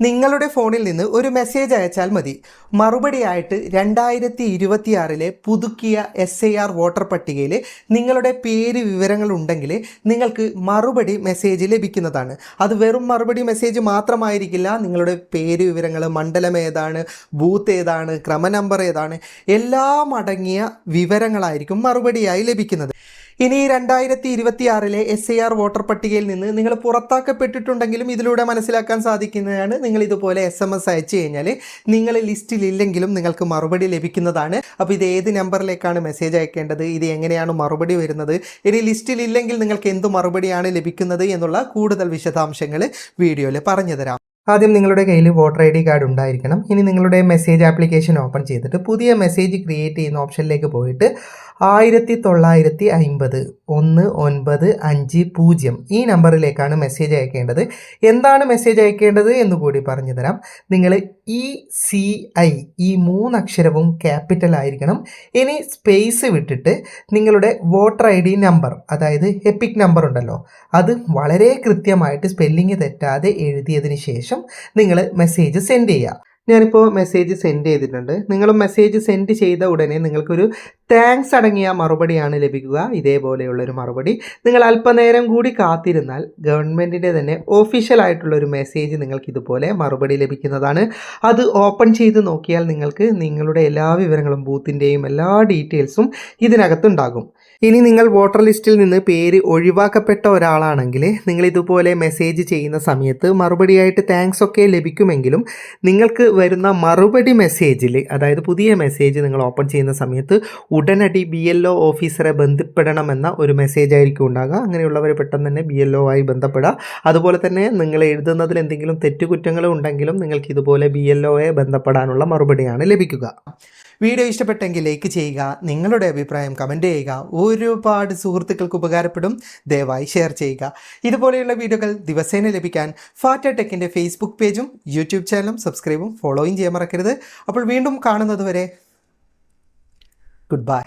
നിങ്ങളുടെ ഫോണിൽ നിന്ന് ഒരു മെസ്സേജ് അയച്ചാൽ മതി. മറുപടിയായിട്ട് രണ്ടായിരത്തി ഇരുപത്തിയാറിലെ പുതുക്കിയ എസ് ഐ ആർ വോട്ടർ പട്ടികയിൽ നിങ്ങളുടെ പേര് വിവരങ്ങൾ ഉണ്ടെങ്കിൽ നിങ്ങൾക്ക് മറുപടി മെസ്സേജ് ലഭിക്കുന്നതാണ്. അത് വെറും മറുപടി മെസ്സേജ് മാത്രമായിരിക്കില്ല. നിങ്ങളുടെ പേര് വിവരങ്ങൾ മണ്ഡലം ഏതാണ് ബൂത്ത് ഏതാണ് ക്രമ നമ്പർ ഏതാണ് എല്ലാം അടങ്ങിയ വിവരങ്ങളായിരിക്കും മറുപടിയായി ലഭിക്കുന്നത്. ഇനി രണ്ടായിരത്തി ഇരുപത്തിയാറിലെ എസ് ഐ ആർ വോട്ടർ പട്ടികയിൽ നിന്ന് നിങ്ങൾ പുറത്താക്കപ്പെട്ടിട്ടുണ്ടെങ്കിലും ഇതിലൂടെ മനസ്സിലാക്കാൻ സാധിക്കുന്നതാണ് നിങ്ങൾ ഇതുപോലെ എസ് എം എസ് അയച്ചു കഴിഞ്ഞാൽ നിങ്ങൾ ലിസ്റ്റിൽ ഇല്ലെങ്കിലും നിങ്ങൾക്ക് മറുപടി ലഭിക്കുന്നതാണ്. അപ്പോൾ ഇത് ഏത് നമ്പറിലേക്കാണ് മെസ്സേജ് അയക്കേണ്ടത്? ഇത് എങ്ങനെയാണ് മറുപടി വരുന്നത്? ഇനി ലിസ്റ്റിൽ ഇല്ലെങ്കിൽ നിങ്ങൾക്ക് എന്ത് മറുപടിയാണ് ലഭിക്കുന്നത് എന്നുള്ള കൂടുതൽ വിശദാംശങ്ങൾ വീഡിയോയിൽ പറഞ്ഞു തരാം ആദ്യം നിങ്ങളുടെ കയ്യിൽ വോട്ടർ ഐ ഡി കാർഡ് ഉണ്ടായിരിക്കണം. ഇനി നിങ്ങളുടെ മെസ്സേജ് ആപ്ലിക്കേഷൻ ഓപ്പൺ ചെയ്തിട്ട് പുതിയ മെസ്സേജ് ക്രിയേറ്റ് ചെയ്യുന്ന ഓപ്ഷനിലേക്ക് പോയിട്ട് ആയിരത്തി തൊള്ളായിരത്തി അമ്പത് ഒന്ന് ഒൻപത് അഞ്ച് പൂജ്യം ഈ നമ്പറിലേക്കാണ് മെസ്സേജ് അയക്കേണ്ടത്. എന്താണ് മെസ്സേജ് അയക്കേണ്ടത് എന്ന് കൂടി പറഞ്ഞു തരാം. നിങ്ങൾ ഇ സി ഐ ഈ മൂന്നക്ഷരവും ക്യാപിറ്റൽ ആയിരിക്കണം. ഇനി സ്പേസ് വിട്ടിട്ട് നിങ്ങളുടെ വോട്ടർ ഐ ഡി നമ്പർ അതായത് എപ്പിക് നമ്പർ ഉണ്ടല്ലോ അത് വളരെ കൃത്യമായിട്ട് സ്പെല്ലിങ് തെറ്റാതെ എഴുതിയതിന് ശേഷം നിങ്ങൾ മെസ്സേജ് സെൻഡ് ചെയ്യുക. ഞാനിപ്പോൾ മെസ്സേജ് സെൻഡ് ചെയ്തിട്ടുണ്ട്. നിങ്ങൾ മെസ്സേജ് സെൻഡ് ചെയ്ത ഉടനെ നിങ്ങൾക്കൊരു താങ്ക്സ് അടങ്ങിയ മറുപടിയാണ് ലഭിക്കുക. ഇതേപോലെയുള്ളൊരു മറുപടി. നിങ്ങൾ അല്പനേരം കൂടി കാത്തിരുന്നാൽ ഗവൺമെന്റിന്റെ തന്നെ ഒരു മെസ്സേജ് നിങ്ങൾക്ക് ഇതുപോലെ മറുപടി ലഭിക്കുന്നതാണ്. അത് ഓപ്പൺ ചെയ്ത് നോക്കിയാൽ നിങ്ങൾക്ക് നിങ്ങളുടെ എല്ലാ വിവരങ്ങളും ബൂത്തിന്റെയും എല്ലാ ഡീറ്റെയിൽസും ഇതിനകത്തുണ്ടാകും. ഇനി നിങ്ങൾ വോട്ടർ ലിസ്റ്റിൽ നിന്ന് പേര് ഒഴിവാക്കപ്പെട്ട ഒരാളാണെങ്കിൽ നിങ്ങൾ ഇതുപോലെ മെസ്സേജ് ചെയ്യുന്ന സമയത്ത് മറുപടിയായിട്ട് താങ്ക്സ് ഒക്കെ ലഭിക്കുമെങ്കിലും നിങ്ങൾക്ക് വരുന്ന മറുപടി മെസ്സേജിൽ അതായത് പുതിയ മെസ്സേജ് നിങ്ങൾ ഓപ്പൺ ചെയ്യുന്ന സമയത്ത് ഉടനടി ബി എൽ ഒ ഓഫീസറെ ബന്ധപ്പെടണമെന്ന ഒരു മെസ്സേജ് ആയിരിക്കും ഉണ്ടാകുക. അങ്ങനെയുള്ളവർ പെട്ടെന്ന് തന്നെ ബി എൽ ഒ ആയി ബന്ധപ്പെടുക. അതുപോലെ തന്നെ നിങ്ങൾ എഴുതുന്നതിൽ എന്തെങ്കിലും തെറ്റുകുറ്റങ്ങൾ ഉണ്ടെങ്കിലും നിങ്ങൾക്ക് ഇതുപോലെ ബി എൽ ഒയെ ബന്ധപ്പെടാനുള്ള മറുപടിയാണ് ലഭിക്കുക. വീഡിയോ ഇഷ്ടപ്പെട്ടെങ്കിൽ ലൈക്ക് ചെയ്യുക നിങ്ങളുടെ അഭിപ്രായം കമന്റ് ചെയ്യുക ഒരുപാട് സുഹൃത്തുക്കൾക്ക് ഉപകാരപ്പെടും. ദയവായി ഷെയർ ചെയ്യുക. ഇതുപോലെയുള്ള വീഡിയോകൾ ദിവസേന ലഭിക്കാൻ ഫാറ്റ ടെക്കിന്റെ ഫേസ്ബുക്ക് പേജും യൂട്യൂബ് ചാനലും സബ്സ്ക്രൈബും ഫോളോയും ചെയ്യാൻ മറക്കരുത്. അപ്പോൾ വീണ്ടും കാണുന്നത് Goodbye.